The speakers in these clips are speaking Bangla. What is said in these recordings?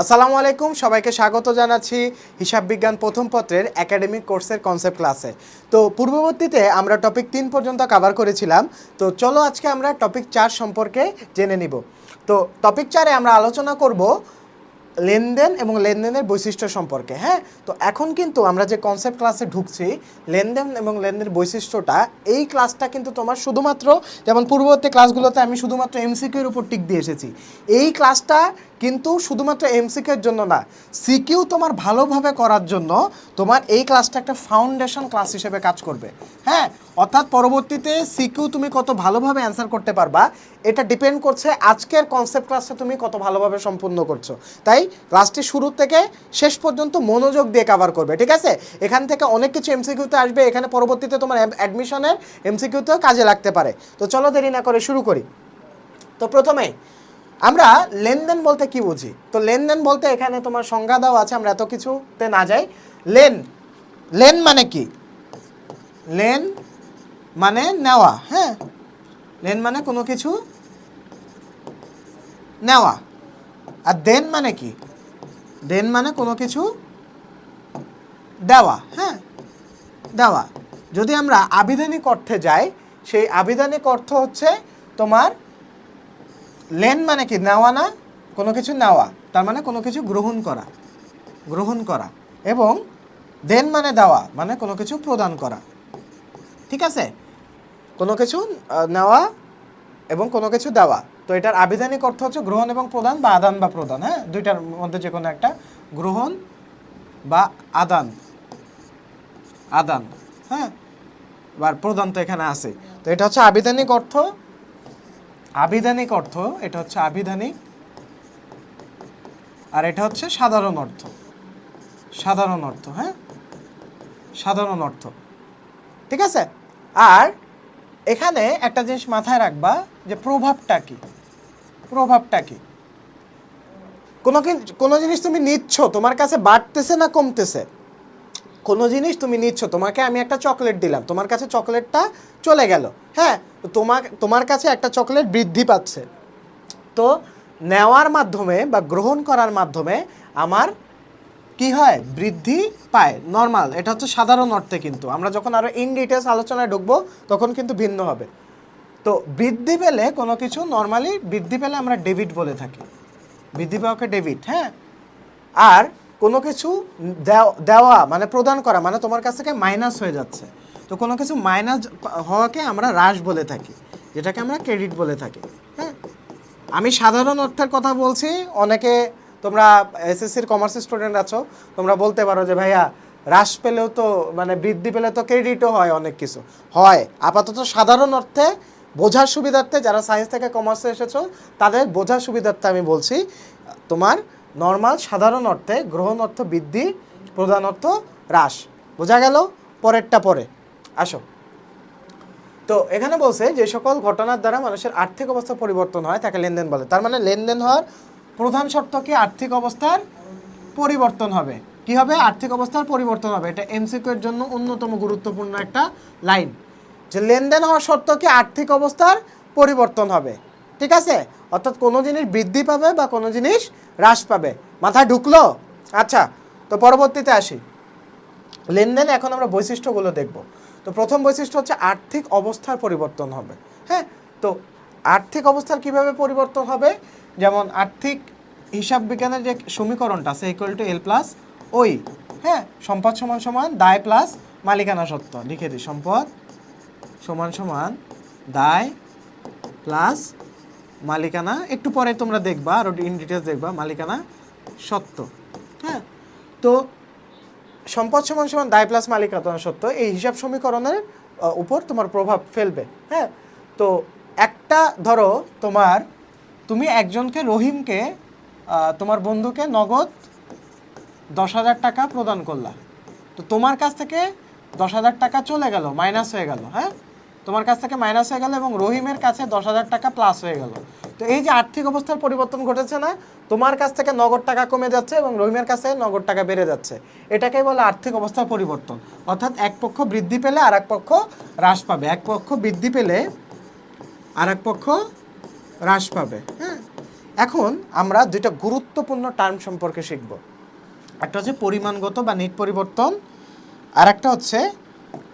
আসসালামু আলাইকুম, সবাইকে স্বাগত জানাচ্ছি হিসাব বিজ্ঞান প্রথম পত্রের একাডেমিক কোর্সের কনসেপ্ট ক্লাসে তো পূর্ববর্তীতে আমরা টপিক তিন পর্যন্ত কভার করেছিলাম, তো চলো আজকে আমরা টপিক চার সম্পর্কে জেনে নিব। তো টপিক চারে আমরা আলোচনা করব লেনদেন এবং লেনদেনের বৈশিষ্ট্য সম্পর্কে হ্যাঁ? তো এখন কিন্তু আমরা যে কনসেপ্ট ক্লাসে ঢুকছি, লেনদেন এবং লেনদেনের বৈশিষ্ট্যটা, এই ক্লাসটা কিন্তু তোমার শুধুমাত্র, যেমন পূর্ববর্তী ক্লাসগুলোতে আমি শুধুমাত্র এমসিকিউর উপর টিক দিয়ে এসেছি। এই ক্লাসটা কিন্তু শুধুমাত্র এমসিকিউর জন্য না সিকিউ তোমার ভালোভাবে করার জন্য তোমার এই ক্লাসটা একটা ফাউন্ডেশন ক্লাস হিসেবে কাজ করবে হ্যাঁ? অর্থাৎ পরবর্তীতে সিকিউ তুমি কত ভালোভাবে অ্যান্সার করতে পারবা, এটা ডিপেন্ড করছে আজকের কনসেপ্ট ক্লাসটা তুমি কত ভালোভাবে সম্পূর্ণ করছ। তাই ক্লাসটি শুরু থেকে শেষ পর্যন্ত মনোযোগ দিয়ে কভার করবে, ঠিক আছে? এখান থেকে অনেক কিছু এমসিকিউতে আসবে, এখানে পরবর্তীতে তোমার অ্যাডমিশনের এমসিকিউতেও কাজে লাগতে পারে। তো চলো দেরি না করে শুরু করি। তো প্রথমে, আমরা লেনদেন বলতে কি বুঝি? তো লেনদেন বলতে এখানে তোমার সংজ্ঞা দেওয়া আছে, আমরা এত কিছুতে না যাই। লেন লেন মানে কি? লেন মানে নেওয়া হ্যাঁ? লেন মানে কোনো কিছু নেওয়া। আর দেন মানে কি? দেন মানে কোনো কিছু দেওয়া হ্যাঁ? দেওয়া। যদি আমরা আবিধানিক অর্থে যাই, সেই আবিধানিক অর্থ হচ্ছে তোমার লেন মানে কি? নেওয়া না, কোনো কিছু নেওয়া। তার মানে কোনো কিছু গ্রহণ করা গ্রহণ করা। এবং দেন মানে দেওয়া মানে কোনো কিছু প্রদান করা। ঠিক আছে? কোনো কিছু নেওয়া এবং কোনো কিছু দেওয়া। তো এটার আবিধানিক অর্থ হচ্ছে গ্রহণ এবং প্রদান বা আদান বা প্রদান হ্যাঁ? দুইটার মধ্যে যে কোনো একটা, গ্রহণ বা আদান। আদান হ্যাঁ? বা প্রদান তো এখানে আছে। তো এটা হচ্ছে আবিধানিক অর্থ। আবিধানিক অর্থ, এটা হচ্ছে আবিধানিক আর এটা হচ্ছে সাধারণ অর্থ। সাধারণ অর্থ হ্যাঁ? সাধারণ অর্থ। ঠিক আছে? আর এখানে একটা জিনিস মাথায় রাখবা যে প্রভাবটা কি? প্রভাবটা কি? কোনো কোনো জিনিস তুমি নিচ্ছ, তোমার কাছে বাড়তেছে না কমতেছে? কোনো জিনিস তুমি নিচ্ছ, তোমাকে আমি একটা চকলেট দিলাম, তোমার কাছে চকলেটটা চলে গেল। হ্যাঁ তোমার তোমার কাছে একটা চকলেট বৃদ্ধি পাচ্ছে। তো নেওয়ার মাধ্যমে বা গ্রহণ করার মাধ্যমে আমার কি হয়? বৃদ্ধি পায়। নর্মাল এটা হচ্ছে সাধারণ অর্থে কিন্তু। আমরা যখন আরও ইন ডিটেলস আলোচনায় ঢুকবো, তখন কিন্তু ভিন্ন হবে। তো বৃদ্ধি পেলে কোনো কিছু নর্মালি বৃদ্ধি পেলে আমরা ডেবিট বলে থাকি। বৃদ্ধি পাওয়াকে ডেবিট হ্যাঁ? আর কোনো কিছু দেও- দেওয়া মানে প্রদান করা মানে তোমার কাছ থেকে মাইনাস হয়ে যাচ্ছে। তো কোনো কিছু মাইনাস হওয়াকে আমরা হ্রাস বলে থাকি, যেটাকে আমরা ক্রেডিট বলে থাকি হ্যাঁ? আমি সাধারণ অর্থের কথা বলছি, অনেকে তোমরা এসএসসির কমার্স স্টুডেন্ট আছো, তোমরা বলতে পারো যে, ভাইয়া, হ্রাস পেলেও তো মানে বৃদ্ধি পেলে তো ক্রেডিটও হয় অনেক কিছু। হয়, আপাতত সাধারণ অর্থে বোঝার সুবিধার্থে যারা সায়েন্স থেকে কমার্সে এসেছ, তাদের বোঝার সুবিধার্থে আমি বলছি, তোমার নর্মাল সাধারণ অর্থে গ্রহণ অর্থ বৃদ্ধি, প্রধান অর্থ হ্রাস। বোঝা গেল? পরেরটা পরে। আসো। তো এখানে বলছে যে সকল ঘটনার দ্বারা মানুষের আর্থিক অবস্থা পরিবর্তন হয়, তাকে লেনদেন বলে। তার মানে লেনদেন হওয়ার প্রধান শর্ত কি? আর্থিক অবস্থার পরিবর্তন হবে। কি হবে? আর্থিক অবস্থার পরিবর্তন হবে। এটা এমসিকিউ এর জন্য অন্যতম গুরুত্বপূর্ণ একটা লাইন। যে লেনদেন হওয়া শর্ত কি আর্থিক অবস্থার পরিবর্তন হবে? ঠিক আছে? অর্থাৎ কোনো জিনিস বৃদ্ধি পাবে বা কোনো জিনিস হ্রাস পাবে। মাথায় ঢুকলো? আচ্ছা তো পরবর্তীতে আসি। লেনদেন এখন আমরা বৈশিষ্ট্যগুলো দেখব। তো প্রথম বৈশিষ্ট্য হচ্ছে আর্থিক অবস্থার পরিবর্তন হবে। হ্যাঁ? তো আর্থিক অবস্থার কীভাবে পরিবর্তন হবে? যেমন আর্থিক হিসাব বিজ্ঞানের যে সমীকরণটা আছে ইকুয়াল টু এল প্লাস ওই হ্যাঁ? সম্পদ সমান সমান দায় প্লাস মালিকানা সত্ত্ব। লিখে দিই, সম্পদ সমান সমান দায় প্লাস মালিকানা। একটু পরে তোমরা দেখবা আরও ইন ডিটেলস দেখবা, মালিকানা সত্য। হ্যাঁ? তো সম্পদ সমান সমান দায় প্লাস মালিকানা সত্য, এই হিসাব সমীকরণের উপর তোমার প্রভাব ফেলবে। হ্যাঁ? তো একটা ধরো তোমার, তুমি একজনকে, রহিমকে তোমার বন্ধুকে নগদ দশ হাজার টাকা প্রদান করলা। তো তোমার কাছ থেকে দশ হাজার টাকা চলে গেল মাইনাস হয়ে গেল হ্যাঁ? তোমার কাছ থেকে মাইনাস হয়ে গেল এবং রহিমের কাছে দশ হাজার টাকা প্লাস হয়ে গেল। তো এই যে আর্থিক অবস্থার পরিবর্তন ঘটেছে না, তোমার কাছ থেকে নগদ টাকা কমে যাচ্ছে এবং রহিমের কাছে নগদ টাকা বেড়ে যাচ্ছে। এটাকেই বলে আর্থিক অবস্থার পরিবর্তন। অর্থাৎ এক পক্ষ বৃদ্ধি পেলে আর এক পক্ষ হ্রাস পাবে। এক পক্ষ বৃদ্ধি পেলে আর এক পক্ষ হ্রাস পাবে। হ্যাঁ? এখন আমরা দুইটা গুরুত্বপূর্ণ টার্ম সম্পর্কে শিখব। একটা হচ্ছে পরিমাণগত বা নিট পরিবর্তন আর একটা হচ্ছে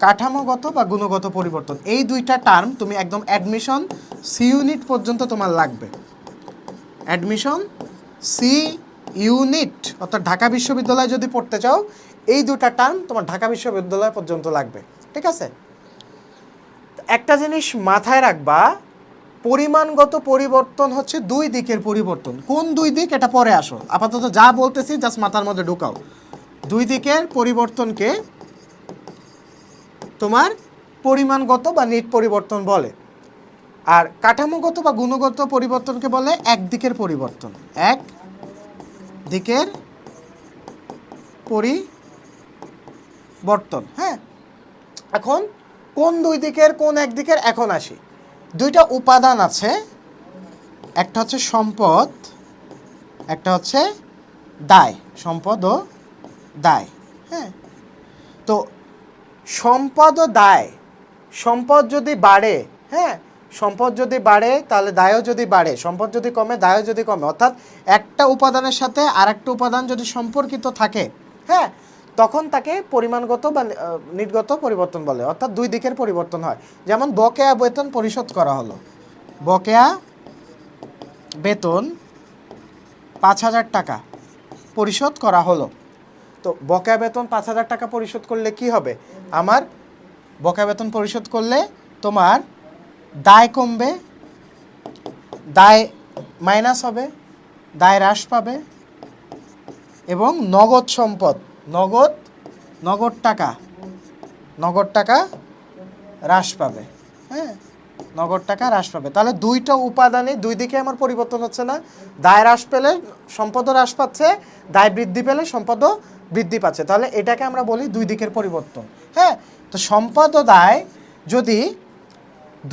কাঠামোগত বা গুণগত পরিবর্তন। এই দুইটা টার্ম তুমি একদম অ্যাডমিশন সি ইউনিট পর্যন্ত তোমার লাগবে। অ্যাডমিশন সি ইউনিট অর্থাৎ ঢাকা বিশ্ববিদ্যালয়ে যদি পড়তে চাও, এই দুটা টার্ম তোমার ঢাকা বিশ্ববিদ্যালয় পর্যন্ত লাগবে। ঠিক আছে? একটা জিনিস মাথায় রাখবা, পরিমাণগত পরিবর্তন হচ্ছে দুই দিকের পরিবর্তন। কোন দুই দিক? এটা পরে আসো। আপাতত যা বলতেছি জাস্ট মাথার মধ্যে ঢুকাও। দুই দিকের পরিবর্তনকে তোমার পরিমাণগত বা নিট পরিবর্তন বলে। আর কাঠামোগত বা গুণগত পরিবর্তনকে বলে এক দিকের পরিবর্তন। এক দিকের পরিবর্তন হ্যাঁ? এখন কোন দুই দিকের, কোন এক দিকের, এখন আসি। দুইটা উপাদান আছে, একটা হচ্ছে সম্পদ, একটা হচ্ছে দায়, সম্পদ ও দায় হ্যাঁ? তো সম্পদ ও দায়। সম্পদ যদি বাড়ে হ্যাঁ সম্পদ যদি বাড়ে তাহলে দায়ও যদি বাড়ে। সম্পদ যদি কমে দায়ও যদি কমে। অর্থাৎ একটা উপাদানের সাথে আরেকটা উপাদান যদি সম্পর্কিত থাকে হ্যাঁ তখন তাকে পরিমাণগত বা আহ, নিটগত পরিবর্তন বলে। অর্থাৎ দুই দিকের পরিবর্তন হয়। যেমন বকেয়া বেতন পরিশোধ করা হলো। বকেয়া বেতন পাঁচ হাজার টাকা পরিশোধ করা হলো। তো বকেয়া বেতন পাঁচ হাজার টাকা পরিশোধ করলে কি হবে? আমার বকা বেতন পরিশোধ করলে তোমার দায় কমবে, দায় মাইনাস হবে, দায় হ্রাস পাবে এবং নগদ সম্পদ, নগদ নগদ টাকা নগদ টাকা হ্রাস পাবে হ্যাঁ? নগদ টাকা হ্রাস পাবে। তাহলে দুইটা উপাদানে দুই দিকে আমার পরিবর্তন হচ্ছে না। দায় হ্রাস পেলে সম্পদ হ্রাস পাচ্ছে, দায় বৃদ্ধি পেলে সম্পদও বৃদ্ধি পাচ্ছে। তাহলে এটাকে আমরা বলি দুই দিকের পরিবর্তন। হ্যাঁ? তো সম্পদ ও দায় যদি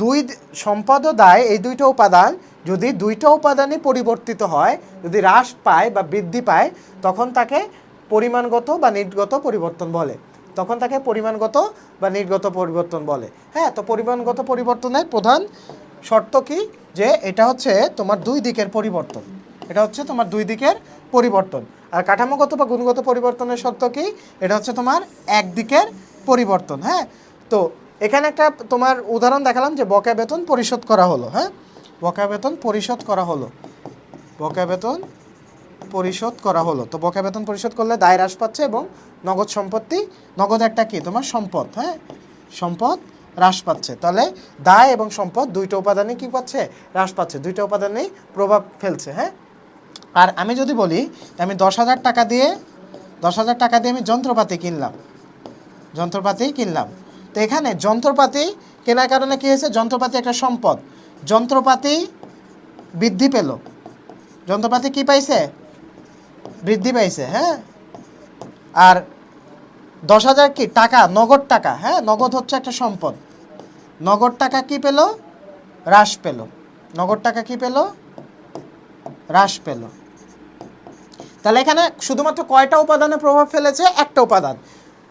দুই সম্পদ ও দায় এই দুইটা উপাদান যদি দুইটা উপাদানই পরিবর্তিত হয়, যদি হ্রাস পায় বা বৃদ্ধি পায়, তখন তাকে পরিমাণগত বা নিটগত পরিবর্তন বলে। তখন তাকে পরিমাণগত বা নির্গত পরিবর্তন বলে। হ্যাঁ তো পরিমাণগত পরিবর্তনের প্রধান শর্ত কি? যে এটা হচ্ছে তোমার দুই দিকের পরিবর্তন। এটা হচ্ছে তোমার দুই দিকের পরিবর্তন। আর কাঠামোগত বা গুণগত পরিবর্তনের শর্ত কি? এটা হচ্ছে তোমার একদিকের পরিবর্তন। হ্যাঁ তো এখানে একটা তোমার উদাহরণ দেখালাম যে বকেয়া বেতন পরিশোধ করা হলো। হ্যাঁ বকেয়া বেতন পরিশোধ করা হলো। বকেয়া বেতন পরিশোধ করা হলো। তো বকেয়া বেতন পরিশোধ করলে দায় হ্রাস পাচ্ছে এবং নগদ সম্পত্তি, নগদ একটা কি? তোমার সম্পদ হ্যাঁ? সম্পদ হ্রাস পাচ্ছে। তাহলে দায় এবং সম্পদ দুইটা উপাদানই কি পাচ্ছে? হ্রাস পাচ্ছে। দুইটা উপাদানেই প্রভাব ফেলছে হ্যাঁ? আর আমি যদি বলি, আমি দশ হাজার টাকা দিয়ে, দশ হাজার টাকা দিয়ে আমি যন্ত্রপাতি কিনলাম। যন্ত্রপাতি কিনলাম। তো এখানে যন্ত্রপাতি কেনার কারণে কী হয়েছে? যন্ত্রপাতি একটা সম্পদ। যন্ত্রপাতি বৃদ্ধি পেল। যন্ত্রপাতি কি পাইছে? বৃদ্ধি পাইছে হ্যাঁ? আর দশ হাজার কি? টাকা, নগদ টাকা হ্যাঁ? নগদ হচ্ছে একটা সম্পদ। নগদ টাকা কি পেল? হ্রাস পেল। নগদ টাকা কি পেল? হ্রাস পেল। তাহলে এখানে শুধুমাত্র কয়টা উপাদানে প্রভাব ফেলেছে? একটা উপাদান।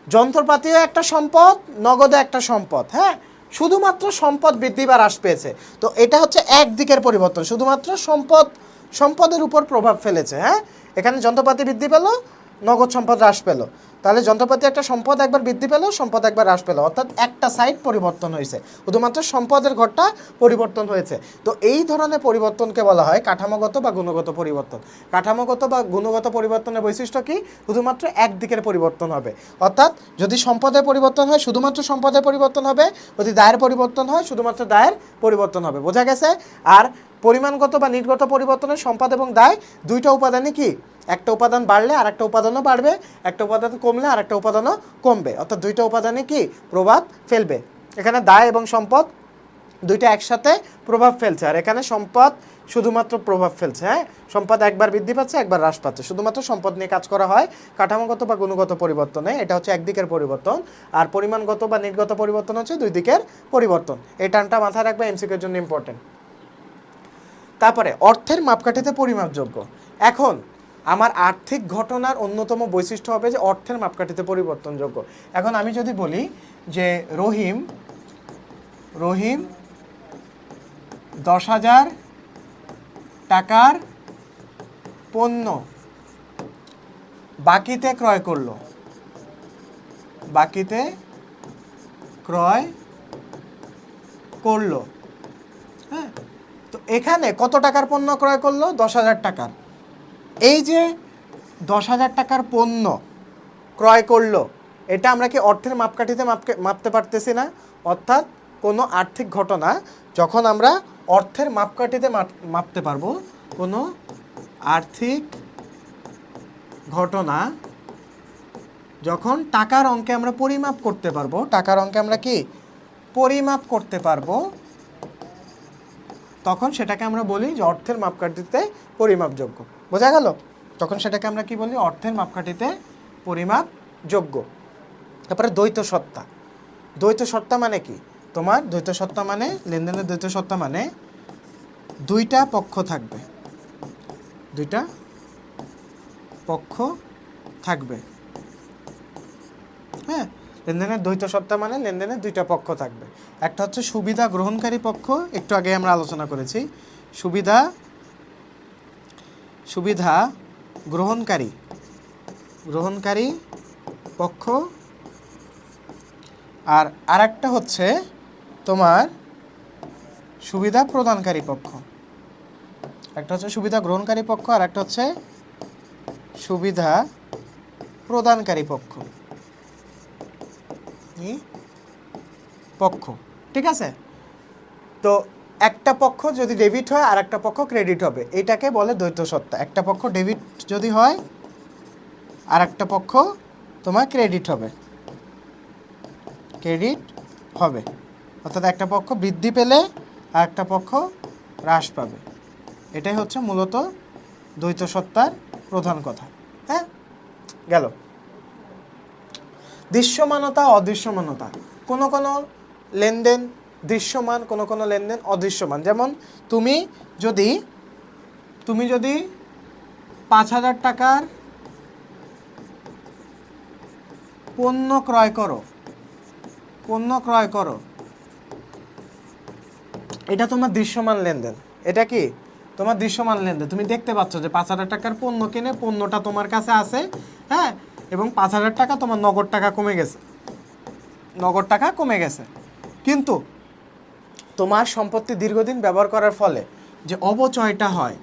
যন্ত্রপাতিও একটা সম্পদ নগদে একটা সম্পদ হ্যাঁ? শুধুমাত্র সম্পদ বৃদ্ধি বা হ্রাস পেয়েছে। তো এটা হচ্ছে একদিকের পরিবর্তন। শুধুমাত্র সম্পদ, সম্পদের উপর প্রভাব ফেলেছে হ্যাঁ? এখানে যন্ত্রপাতি বৃদ্ধি পেল, নগদ সম্পদ হ্রাস পেল। তাহলে যন্ত্রপাতি একটা সম্পদ একবার বৃদ্ধি পেল, সম্পদ একবার হ্রাস পেল। অর্থাৎ একটা সাইড পরিবর্তন হয়েছে। শুধুমাত্র সম্পদের ঘরটা পরিবর্তন হয়েছে। তো এই ধরনের পরিবর্তনকে বলা হয় কাঠামোগত বা গুণগত পরিবর্তন। কাঠামোগত বা গুণগত পরিবর্তনের বৈশিষ্ট্য কি? শুধুমাত্র একদিকের পরিবর্তন হবে। অর্থাৎ যদি সম্পদের পরিবর্তন হয়, শুধুমাত্র সম্পদের পরিবর্তন হবে। যদি দায়ের পরিবর্তন হয়, শুধুমাত্র দায়ের পরিবর্তন হবে। বোঝা গেছে? আর পরিমাণগত বা নির্গত পরিবর্তনের সম্পদ এবং দায় দুইটা উপাদানই কি? একটা উপাদান বাড়লে আর একটা উপাদানও বাড়বে, একটা উপাদান কমলে আর একটা উপাদানও কমবে। অর্থাৎ দুইটা উপাদানই কি? প্রভাব ফেলবে। এখানে দায় এবং সম্পদ দুইটা একসাথে প্রভাব ফেলছে। আর এখানে সম্পদ শুধুমাত্র প্রভাব ফেলছে হ্যাঁ? সম্পদ একবার বৃদ্ধি পাচ্ছে, একবার হ্রাস পাচ্ছে। শুধুমাত্র সম্পদ নিয়ে কাজ করা হয় কাঠামোগত বা গুণগত পরিবর্তনে। এটা হচ্ছে একদিকের পরিবর্তন। আর পরিমাণগত বা নির্গত পরিবর্তন হচ্ছে দুই দিকের পরিবর্তন। এই টানটা মাথায় রাখবে এমসিকের জন্য ইম্পর্টেন্ট তারপরে অর্থের মাপকাঠিতে পরিমাপযোগ্য। এখন, আমার আর্থিক ঘটনার অন্যতম বৈশিষ্ট্য হবে যে অর্থের মাপকাঠিতে পরিবর্তনযোগ্য। এখন আমি যদি বলি যে রহিম রহিম দশ হাজার টাকার পণ্য বাকিতে ক্রয় করল। বাকিতে ক্রয় করল। হ্যাঁ? তো এখানে কত টাকার পণ্য ক্রয় করল? দশ হাজার টাকার। এই যে দশ হাজার টাকার পণ্য ক্রয় করল, এটা আমরা কি অর্থের মাপকাঠিতে মাপকে, মাপতে পারতেছি না? অর্থাৎ কোনো আর্থিক ঘটনা যখন আমরা অর্থের মাপকাঠিতে মাপ- মাপতে পারব, কোনো আর্থিক ঘটনা যখন টাকার অঙ্কে আমরা পরিমাপ করতে পারব, টাকার অঙ্কে আমরা কি? পরিমাপ করতে পারব তখন সেটাকে আমরা বলি যে অর্থের মাপকাঠিতে পরিমাপযোগ্য। বোঝা গেল? তখন সেটাকে আমরা কি বলি? অর্থের মাপকাঠিতে পরিমাপযোগ্য। তারপরে দ্বৈত সত্তা। দ্বৈত সত্তা মানে কি? তোমার দ্বৈত সত্তা মানে লেনদেনের দ্বৈত সত্তা মানে দুইটা পক্ষ থাকবে। দুইটা পক্ষ থাকবে। হ্যাঁ? লেনদেনের দ্বৈত সত্তা মানে লেনদেনের দুইটা পক্ষ থাকবে। একটা হচ্ছে সুবিধা গ্রহণকারী পক্ষ, একটু আগে আমরা আলোচনা করেছি। সুবিধা সুবিধা গ্রহণকারী গ্রহণকারী পক্ষ। আর আরেকটা হচ্ছে তোমার সুবিধা প্রদানকারী পক্ষ। একটা হচ্ছে সুবিধা গ্রহণকারী পক্ষ আর একটা হচ্ছে সুবিধা প্রদানকারী পক্ষ। কি? পক্ষ, ঠিক আছে? তো একটা পক্ষ যদি ডেবিট হয় আর একটা পক্ষ ক্রেডিট হবে। এটাকে বলে দ্বৈত সত্তা। একটা পক্ষ ডেবিট যদি হয় আর একটা পক্ষ তোমার ক্রেডিট হবে। ক্রেডিট হবে। অর্থাৎ একটা পক্ষ বৃদ্ধি পেলে আর একটা পক্ষ হ্রাস পাবে। এটাই হচ্ছে মূলত দ্বৈত সত্তার প্রধান কথা। হ্যাঁ? গেল। দৃশ্যমানতা, অদৃশ্যমানতা। কোনো কোনো লেনদেন দৃশ্যমান, কোনো কোনো লেনদেন অদৃশ্যমান। যেমন তুমি যদি তুমি যদি পাঁচ হাজার টাকার পণ্য ক্রয় করো, পণ্য ক্রয় করো, এটা তোমার দৃশ্যমান লেনদেন। এটা কি? তোমার দৃশ্যমান লেনদেন। তুমি দেখতে পাচ্ছ যে পাঁচ হাজার টাকার পণ্য কিনে পণ্যটা তোমার কাছে আছে হ্যাঁ? এবং পাঁচ হাজার টাকা তোমার নগদ টাকা কমে গেছে। নগদ টাকা কমে গেছে। কিন্তু তোমার সম্পত্তি দীর্ঘদিন ব্যবহার করার ফলে যে অবচয়টা হয়,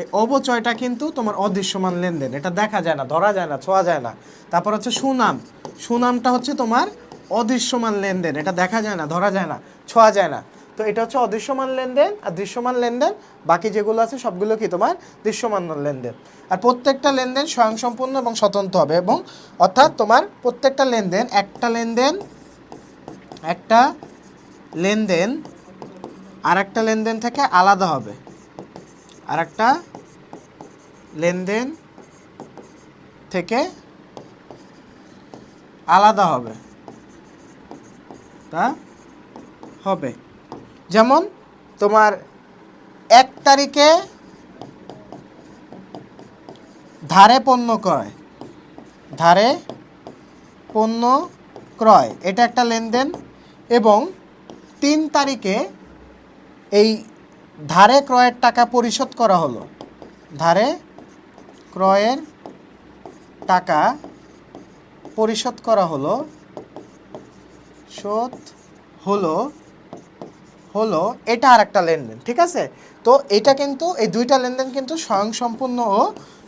এই অবচয়টা কিন্তু তোমার অদৃশ্যমান লেনদেন। এটা দেখা যায় না, ধরা যায় না, ছোঁয়া যায় না। তারপর হচ্ছে সুনাম। সুনামটা হচ্ছে তোমার অদৃশ্যমান লেনদেন। এটা দেখা যায় না, ধরা যায় না, ছোঁয়া যায় না। তো এটা হচ্ছে অদৃশ্যমান লেনদেন আর দৃশ্যমান লেনদেন, বাকি যেগুলো আছে সবগুলো কি তোমার দৃশ্যমান লেনদেন। আর প্রত্যেকটা লেনদেন স্বয়ংসম্পূর্ণ এবং স্বতন্ত্র হবে এবং অর্থাৎ তোমার প্রত্যেকটা লেনদেন, একটা লেনদেন একটা লেনদেন আর একটা লেনদেন থেকে আলাদা হবে। আর একটা লেনদেন থেকে আলাদা হবে। তা হবে। যেমন তোমার এক তারিখে ধারে পণ্য ক্রয়। ধারে পণ্য ক্রয়, এটা একটা লেনদেন। এবং তিন তারিখে এই ধারে ক্রয়ের টাকা পরিশোধ করা হলো। ধারে ক্রয়ের টাকা পরিশোধ করা হলো, শোধ হলো হলো এটা আর একটা লেনদেন, ঠিক আছে? তো এটা কিন্তু, এই দুইটা লেনদেন কিন্তু স্বয়ংসম্পূর্ণ ও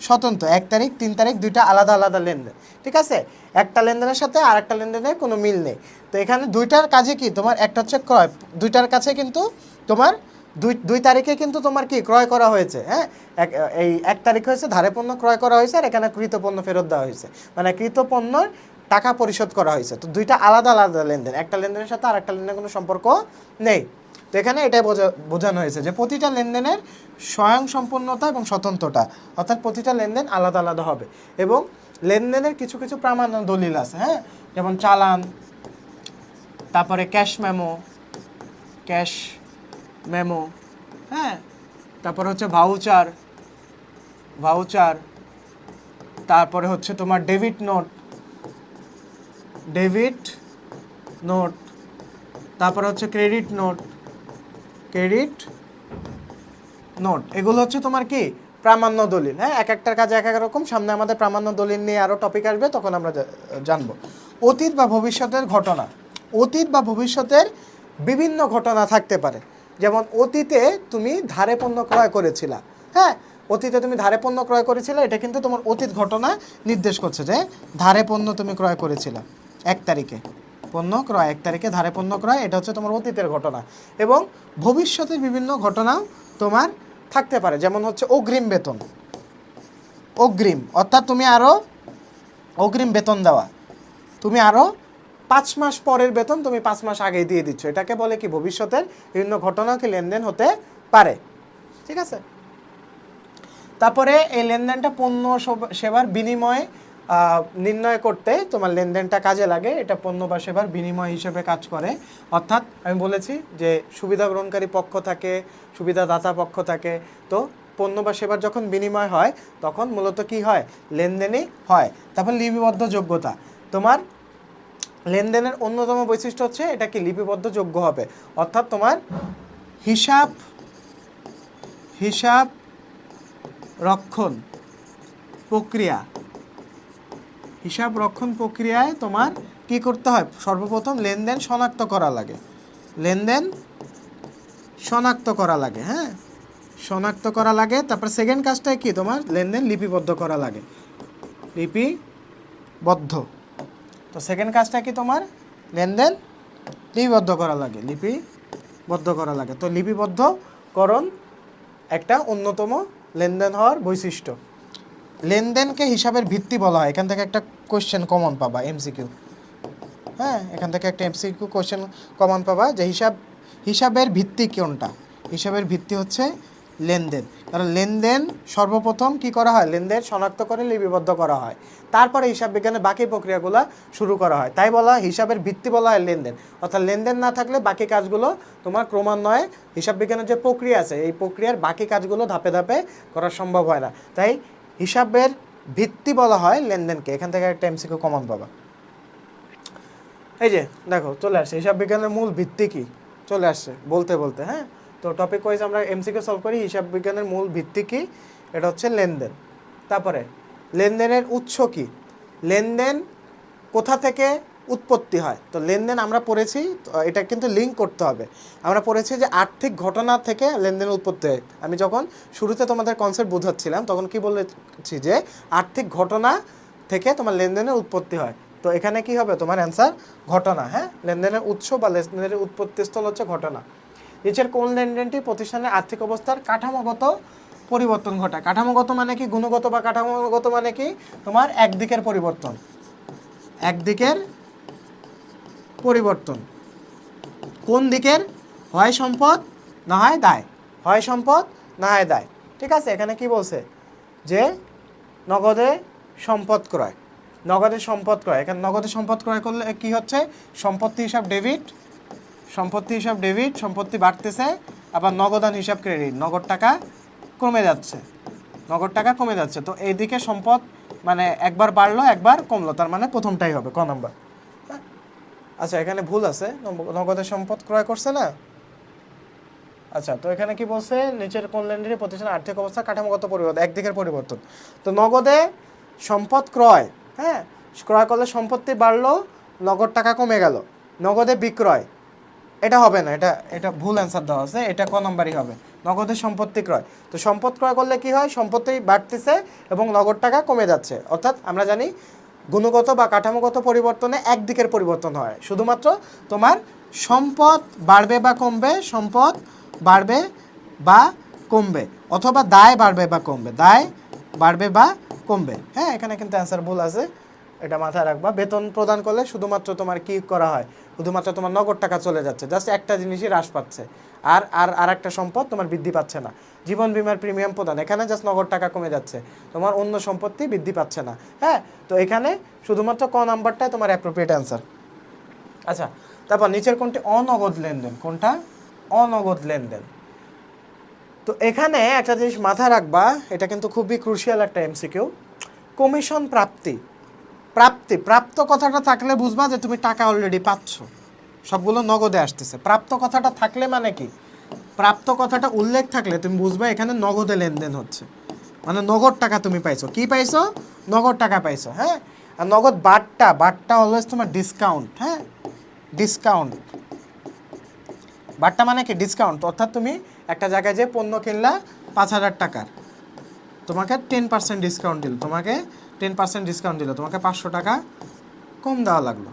স্বতন্ত্র। এক তারিখ, তিন তারিখ, দুইটা আলাদা আলাদা লেনদেন, ঠিক আছে? একটা লেনদেনের সাথে আর একটা লেনদেনের কোনো মিল নেই। তো এখানে দুইটার কাজে কি? তোমার একটা হচ্ছে ক্রয়, দুইটার কাছে কিন্তু তোমার দুই দুই তারিখে কিন্তু তোমার কি ক্রয় করা হয়েছে হ্যাঁ? এই এক তারিখ হয়েছে, ধারে পণ্য ক্রয় করা হয়েছে আর এখানে কৃত পণ্য ফেরত দেওয়া হয়েছে। মানে কৃত পণ্যর টাকা পরিশোধ করা হয়েছে। তো দুইটা আলাদা আলাদা লেনদেন, একটা লেনদেনের সাথে আর একটা লেনদেনের কোনো সম্পর্ক নেই। তো এখানে এটাই বোঝা- বোঝানো হয়েছে যে প্রতিটা লেনদেনের স্বয়ং সম্পূর্ণতা এবং স্বতন্ত্রতা, অর্থাৎ প্রতিটা লেনদেন আলাদা আলাদা হবে। এবং লেনদেনের কিছু কিছু প্রামাণ্য দলিল আছে হ্যাঁ? যেমন চালান, তারপরে ক্যাশ মেমো ক্যাশ মেমো হ্যাঁ? তারপরে হচ্ছে ভাউচার ভাউচার, তারপরে হচ্ছে তোমার ডেবিট নোট ডেবিট নোট, তারপরে হচ্ছে ক্রেডিট নোট ক্রেডিট নোট। এগুলো হচ্ছে তোমার কি? প্রামাণ্য দলিল। হ্যাঁ এক একটার কাজে এক এক রকম। সামনে আমাদের প্রামাণ্য দলিল নিয়ে আরও টপিক আসবে, তখন আমরা জানব। অতীত বা ভবিষ্যতের ঘটনা। অতীত বা ভবিষ্যতের বিভিন্ন ঘটনা থাকতে পারে। যেমন অতীতে তুমি ধারে পণ্য ক্রয় করেছিলা। হ্যাঁ অতীতে তুমি ধারে পণ্য ক্রয় করেছিলে, এটা কিন্তু তোমার অতীত ঘটনা নির্দেশ করছে যে ধারে পণ্য তুমি ক্রয় করেছিলে এক তারিখে। পণ্য ক্রয়, এক তারিখে ধারে পণ্য ক্রয়, এটা হচ্ছে তোমার অতীতের ঘটনা। এবং ভবিষ্যতের বিভিন্ন ঘটনাও তোমার থাকতে পারে, যেমন হচ্ছে অগ্রিম বেতন। অগ্রিম, অর্থাৎ তুমি আরও অগ্রিম বেতন দেওয়া। তুমি আরও পাঁচ মাস পরের বেতন তুমি পাঁচ মাস আগেই দিয়ে দিচ্ছ। এটাকে বলে কি, ভবিষ্যতের বিভিন্ন ঘটনা কি লেনদেন হতে পারে। ঠিক আছে? তারপরে এই লেনদেনটা পণ্য সেবার বিনিময়ে নির্ণয় করতে তোমার লেনদেনটা কাজে লাগে, এটা পণ্য বা সেবার বিনিময় হিসেবে কাজ করে। অর্থাৎ আমি বলেছি যে সুবিধা গ্রহণকারী পক্ষ থাকে, সুবিধাদাতা পক্ষ থাকে। তো পণ্য বা সেবার যখন বিনিময় হয়, তখন মূলত কি হয়? লেনদেনই হয়। তারপর লিপিবদ্ধ যোগ্যতা। তোমার লেনদেনের অন্যতম বৈশিষ্ট্য হচ্ছে এটা কি? লিপিবদ্ধ যোগ্য হবে। অর্থাৎ তোমার হিসাব হিসাব রক্ষণ প্রক্রিয়া হিসাব রক্ষণ প্রক্রিয়ায় তোমার কি করতে হয়? সর্বপ্রথম লেনদেন শনাক্ত করা লাগে। লেনদেন শনাক্ত করা লাগে হ্যাঁ? শনাক্ত করা লাগে, তারপর সেকেন্ড কাজটায় কি? তোমার লেনদেন লিপিবদ্ধ করা লাগে। লিপিবদ্ধ। তো সেকেন্ড কাজটা কি তোমার? লেনদেন লিপিবদ্ধ করা লাগে, লিপিবদ্ধ করা লাগে। তো লিপিবদ্ধকরণ একটা অন্যতম লেনদেন হওয়ার বৈশিষ্ট্য। লেনদেনকে হিসাবের ভিত্তি বলা হয়। এখান থেকে একটা কোশ্চেন কমন পাবা এমসিকিউ হ্যাঁ এখান থেকে একটা এমসিকিউ কোশ্চেন কমন পাবা যে হিসাব, হিসাবের ভিত্তি কোনটা? হিসাবের ভিত্তি হচ্ছে লেনদেন। কারণ লেনদেন সর্বপ্রথম কি করা হয়? লেনদেন শনাক্ত করে লিপিবদ্ধ করা হয়। তারপরে হিসাব বিজ্ঞানের বাকি প্রক্রিয়াগুলো শুরু করা হয়। তাই বলা হিসাবের ভিত্তি বলা হয় লেনদেন। অর্থাৎ লেনদেন না থাকলে বাকি কাজগুলো তোমার ক্রমান্বয়ে হিসাব বিজ্ঞানের যে প্রক্রিয়া আছে, এই প্রক্রিয়ার বাকি কাজগুলো ধাপে ধাপে করা সম্ভব হয় না। তাই হিসাবের ভিত্তি বলা হয় লেনদেনকে। এখান থেকে একটা এমসিকে কমন পাবা। এই যে, দেখো, চলে আসছে। হিসাব বিজ্ঞানের মূল ভিত্তি কি? চলে আসছে, বলতে বলতে হ্যাঁ? তো টপিক ওয়াইজ আমরা এমসিকে সলভ করি, হিসাব বিজ্ঞানের মূল ভিত্তি কি? এটা হচ্ছে লেনদেন। তারপরে, লেনদেনের উৎস কি? লেনদেন কোথা থেকে উৎপত্তি হয়। তো লেনদেন আমরা পড়েছি এটা কিন্তু লিঙ্ক করতে হবে। আমরা পড়েছি যে আর্থিক ঘটনা থেকে লেনদেনের উৎপত্তি হয়। আমি যখন শুরুতে তোমাদের কনসেপ্ট বোঝাচ্ছিলাম, তখন কি বলেছি যে আর্থিক ঘটনা থেকে তোমার লেনদেনের উৎপত্তি হয়। তো এখানে কি হবে তোমার অ্যান্সার ঘটনা হ্যাঁ? লেনদেনের উৎস বা লেনদেনের উৎপত্তিস্থল হচ্ছে ঘটনা। নিচের কোন লেনদেনটি প্রতিষ্ঠানের আর্থিক অবস্থার কাঠামোগত পরিবর্তন ঘটায়? কাঠামোগত মানে কি? গুণগত বা কাঠামোগত মানে কি? তোমার একদিকের পরিবর্তন। একদিকের পরিবর্তন। কোন দিকের? হয় সম্পদ, না হয় দায়। হয় সম্পদ, না হয় দায়। ঠিক আছে, এখানে কি বলছে? যে নগদে সম্পদ ক্রয়। নগদে সম্পদ ক্রয়। এখানে নগদে সম্পদ ক্রয় করলে কি হচ্ছে? সম্পত্তি হিসাব ডেবিট, সম্পত্তি হিসাব ডেবিট, সম্পত্তি বাড়তেছে, আবার নগদান হিসাব ক্রেডিট। নগদ টাকা কমে যাচ্ছে। নগদ টাকা কমে যাচ্ছে। তো এইদিকে সম্পদ মানে একবার বাড়লো, একবার কমলো। তার মানে প্রথমটাই হবে, ক নম্বর? আচ্ছা এখানে ভুল আছে। নগদের সম্পদ ক্রয় করছে না? আচ্ছা তো এখানে কি বলছে? নিচের লেনদেনের প্রতিষ্ঠানের আর্থিক অবস্থা কাঠামোগত পরিবর্তন একদিকের পরিবর্তন। তো নগদে সম্পদ ক্রয় হ্যাঁ? ক্রয় করলে সম্পত্তি বাড়লো, নগদ টাকা কমে গেল, নগদে বিক্রয়। এটা হবে না, এটা এটা ভুল অ্যান্সার দেওয়া আছে, এটা ক নম্বরই হবে। নগদে সম্পত্তি ক্রয়। তো সম্পদ ক্রয় করলে কি হয়? সম্পত্তি বাড়তেছে এবং নগদ টাকা কমে যাচ্ছে। অর্থাৎ আমরা জানি গুণগত বা কাঠামোগত পরিবর্তনে একদিকের পরিবর্তন হয়। শুধুমাত্র তোমার সম্পদ বাড়বে বা কমবে, সম্পদ বাড়বে বা কমবে, অথবা দায় বাড়বে বা কমবে, দায় বাড়বে বা কমবে। হ্যাঁ এখানে কিন্তু অ্যান্সার ভুল আছে, এটা মাথায় রাখবা। বেতন প্রদান করলে শুধুমাত্র তোমার কি করা হয়? শুধুমাত্র তোমার নগদ টাকা চলে যাচ্ছে জাস্ট একটা জিনিসই হ্রাস পাচ্ছে। আর আর আর একটা সম্পদ তোমার বৃদ্ধি পাচ্ছে না। জীবন বিমার প্রিমিয়াম প্রদান, এখানে জাস্ট নগদ টাকা কমে যাচ্ছে। তোমার অন্য সম্পত্তি বৃদ্ধি পাচ্ছে না হ্যাঁ? তো এখানে শুধুমাত্র ক নাম্বারটাই তোমার অ্যাপ্রোপ্রিয়েট অ্যান্সার আচ্ছা তারপর নিচের কোনটি? অনগদ লেনদেন, কোনটা? অনগদ লেনদেন। তো এখানে একটা জিনিস মাথায় রাখবা, এটা কিন্তু খুবই ক্রুশিয়াল একটা এমসিকিউ কমিশন প্রাপ্তি। প্রাপ্তি, প্রাপ্ত কথাটা থাকলে বুঝবা যে তুমি টাকা অলরেডি পাচ্ছ। সবগুলো নগদে আসতেছে। প্রাপ্ত কথাটা থাকলে মানে কি? প্রাপ্ত কথাটা উল্লেখ থাকলে তুমি বুঝবা এখানে নগদে লেনদেন হচ্ছে। মানে নগদ টাকা তুমি পাইছো। কি পাইছো? নগদ টাকা পাইছো হ্যাঁ? আর নগদ বাটটা বাটটা অলওয়েজ তোমার ডিসকাউন্ট হ্যাঁ? ডিসকাউন্ট বাটটা মানে কি? ডিসকাউন্ট অর্থাৎ তুমি একটা জায়গায় যে পণ্য কিনলা পাঁচ হাজার টাকার। তোমাকে টেন পার্সেন্ট ডিসকাউন্ট দিল। তোমাকে টেন পার্সেন্ট ডিসকাউন্ট দিল। তোমাকে পাঁচশো টাকা কম দেওয়া লাগল।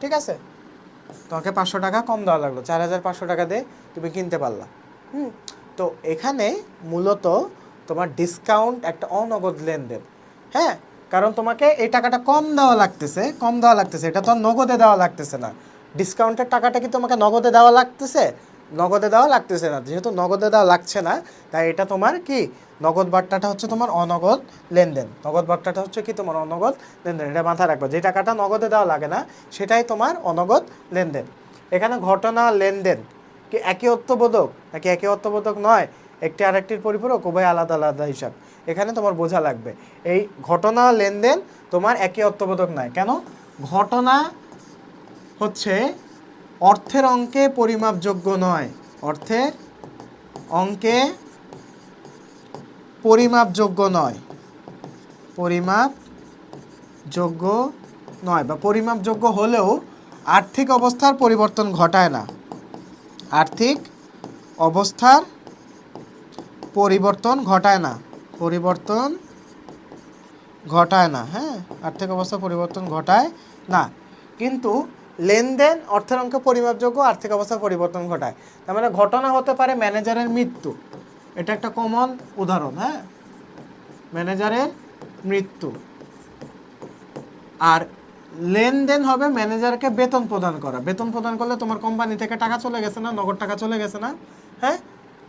ঠিক আছে? তোমাকে পাঁচশো টাকা কম দেওয়া লাগল। চার হাজার পাঁচশো টাকা দিয়ে তুমি কিনতে পারলা। হুম? তো এখানে মূলত তোমার ডিসকাউন্ট একটা অনগদ লেনদেন। হ্যাঁ? কারণ তোমাকে এই টাকাটা কম দেওয়া লাগতেছে, কম দেওয়া লাগতেছে। এটা তো নগদে দেওয়া লাগতেছে না। ডিসকাউন্টের টাকাটা কি তোমাকে নগদে দেওয়া লাগতেছে? নগদে দেওয়া লাগতেছে না। যেহেতু নগদে দেওয়া লাগছে না, তাই এটা তোমার কি? নগদ বার্তাটা হচ্ছে তোমার অনগদ লেনদেন। নগদ বার্তাটা হচ্ছে কি? তোমার অনগদ লেনদেন। এটা মাথায় রাখবা। যে টাকাটা নগদে দেওয়া লাগে না, সেটাই তোমার অনগদ লেনদেন। এখানে ঘটনা লেনদেন। কি একই অর্থবোধক? নাকি একই অর্থবোধক নয়? একটি আরেকটির পরিপূরক, উভয় আলাদা আলাদা হিসাব। এখানে তোমার বোঝা লাগবে। এই ঘটনা লেনদেন তোমার একই অর্থবোধক নয়। কেন? ঘটনা হচ্ছে অর্থের অঙ্কে পরিমাপযোগ্য নয়। অর্থের অঙ্কে পরিমাপযোগ্য নয়। পরিমাপযোগ্য নয় বা পরিমাপযোগ্য হলেও আর্থিক অবস্থার পরিবর্তন ঘটায় না। আর্থিক অবস্থার পরিবর্তন ঘটায় না। পরিবর্তন ঘটায় না হ্যাঁ? আর্থিক অবস্থা পরিবর্তন ঘটায় না। কিন্তু লেনদেন, অর্থের অঙ্কে পরিমাপযোগ্য, আর্থিক অবস্থার পরিবর্তন ঘটায়। তার মানে ঘটনা হতে পারে ম্যানেজারের মৃত্যু। এটা একটা কমন উদাহরণ হ্যাঁ? ম্যানেজারের মৃত্যু। আর লেনদেন হবে ম্যানেজারকে বেতন প্রদান করা। বেতন প্রদান করলে তোমার কোম্পানি থেকে টাকা চলে গেছে না? নগদ টাকা চলে গেছে না? হ্যাঁ?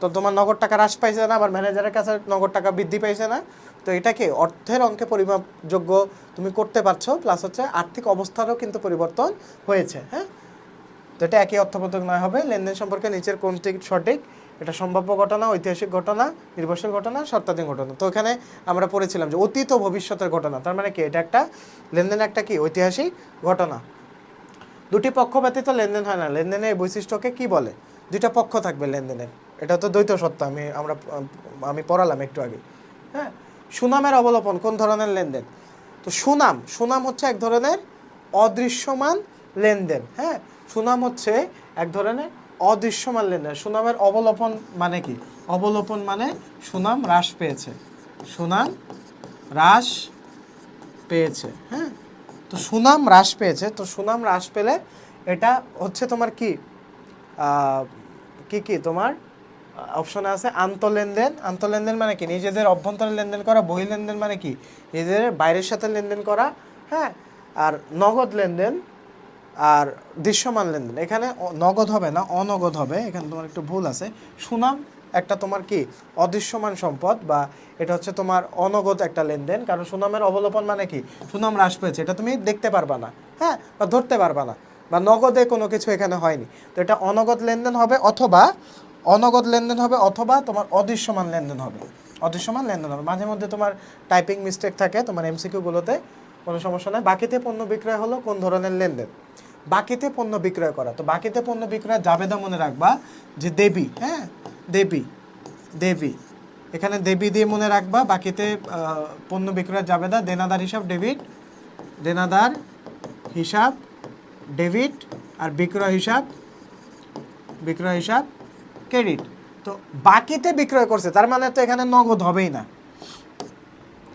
তো তোমার নগদ টাকা হ্রাস পাইছে না, আবার ম্যানেজারের কাছে নগদ টাকা বৃদ্ধি পাইছে না। তো এটাকে অর্থের অঙ্কে পরিমাপযোগ্য তুমি করতে পারছ প্লাস হচ্ছে আর্থিক অবস্থারও কিন্তু পরিবর্তন হয়েছে হ্যাঁ? তো এটা একই অর্থবোধক নয়, হবে লেনদেন সম্পর্কে নিচের কোনটি সঠিক? এটা সম্ভাব্য ঘটনা, ঐতিহাসিক ঘটনা, নির্ভরশীল ঘটনা শর্তাধীন ঘটনা। তো এখানে আমরা পড়েছিলাম যে অতীত ও ভবিষ্যতের ঘটনা, তার মানে কি এটা একটা লেনদেন একটা কি ঐতিহাসিক ঘটনা। দুটি পক্ষ ব্যতীত লেনদেন হয় না, লেনদেনের বৈশিষ্ট্যকে কি বলে? দুইটা পক্ষ থাকবে লেনদেনের। এটা তো দ্বৈত সত্য, আমি, আমরা, আমি পড়ালাম একটু আগে। হ্যাঁ? সুনামের অবলোপন কোন ধরনের লেনদেন? তো সুনাম সুনাম হচ্ছে এক ধরনের অদৃশ্যমান লেনদেন হ্যাঁ? সুনাম হচ্ছে এক ধরনের অদৃশ্যমান লেনদেন। সুনামের অবলোপন মানে কি? অবলোপন মানে সুনাম হ্রাস পেয়েছে। সুনাম হ্রাস পেয়েছে হ্যাঁ? তো সুনাম হ্রাস পেয়েছে, তো সুনাম হ্রাস পেলে এটা হচ্ছে তোমার কি? কি কি? তোমার অপশনে আছে আন্তঃলেনদেন আন্তঃলেনদেন মানে কি? নিজেদের অভ্যন্তরে লেনদেন করা, বহি লেনদেন মানে কি? নিজেদের বাইরের সাথে লেনদেন করা হ্যাঁ? আর নগদ লেনদেন আর দৃশ্যমান লেনদেন। এখানে নগদ হবে না, অনগদ হবে। এখানে তোমার একটু ভুল আছে। সুনাম একটা তোমার কি? অদৃশ্যমান সম্পদ বা এটা হচ্ছে তোমার অনগদ একটা লেনদেন। কারণ সুনামের অবলোপন মানে কি? সুনাম হ্রাস পেয়েছে। এটা তুমি দেখতে পারবা না হ্যাঁ? বা ধরতে পারবা না। বা নগদে কোনো কিছু এখানে হয়নি। তো এটা অনগদ লেনদেন হবে অথবা অনগদ লেনদেন হবে অথবা তোমার অদৃশ্যমান লেনদেন হবে। অদৃশ্যমান লেনদেন হবে। মাঝে মধ্যে তোমার টাইপিং মিস্টেক থাকে, তোমার এমসিকিউগুলোতে কোনো সমস্যা নাই। বাকিতে পণ্য বিক্রয় হলো কোন ধরনের লেনদেন? বাকিতে পণ্য বিক্রয় করা। তো বাকিতে পণ্য বিক্রয় জাবেদা মনে রাখবা যে দেবী হ্যাঁ? দেবী দেবী। এখানে দেবী দিয়ে মনে রাখবা, বাকিতে পণ্য বিক্রয় জাবেদা, দেনাদার হিসাব ডেবিট, দেনাদার হিসাব ডেবিট, আর বিক্রয় হিসাব বিক্রয় হিসাব ক্রেডিট তো বাকিতে বিক্রয় করছে, তার মানে তো এখানে নগদ হবেই না।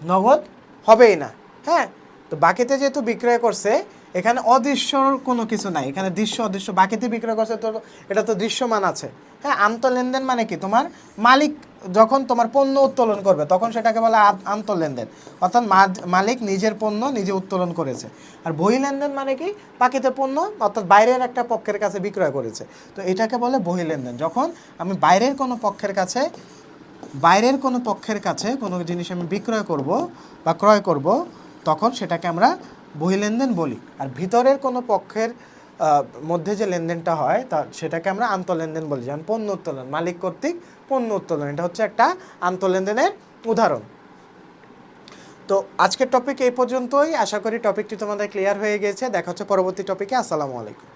নগদ হবেই না হ্যাঁ? তো বাকিতে যেহেতু বিক্রয় করছে এখানে অদৃশ্যর কোনো কিছু নাই। এখানে দৃশ্য অদৃশ্য। বাকিতে বিক্রয় করছে তো এটা তো দৃশ্যমান আছে। হ্যাঁ আন্তঃলেনদেন মানে কি? তোমার মালিক যখন তোমার পণ্য উত্তোলন করবে, তখন সেটাকে বলে আন্তঃলেনদেন অর্থাৎ মালিক নিজের পণ্য নিজে উত্তোলন করেছে। আর বহি লেনদেন মানে কি? বাকিতে পণ্য, অর্থাৎ বাইরের একটা পক্ষের কাছে বিক্রয় করেছে। তো এটাকে বলে বহি লেনদেন। যখন আমি বাইরের কোনো পক্ষের কাছে, বাইরের কোনো পক্ষের কাছে কোনো জিনিস আমি বিক্রয় করব বা ক্রয় করব, তখন সেটাকে আমরা বহিলেনদেন বলি। আর ভিতরের কোনো পক্ষের মধ্যে যে লেনদেনটা হয়, তা সেটাকে আমরা আন্তঃলেনদেন বলি। যেমন পণ্য উত্তোলন, মালিক কর্তৃক পণ্য উত্তোলন। এটা হচ্ছে একটা আন্তঃলেনদেনের উদাহরণ। তো আজকের টপিক এই পর্যন্তই। আশা করি টপিকটি তোমাদের ক্লিয়ার হয়ে গেছে। দেখা হচ্ছে পরবর্তী টপিকে আসসালামু আলাইকুম।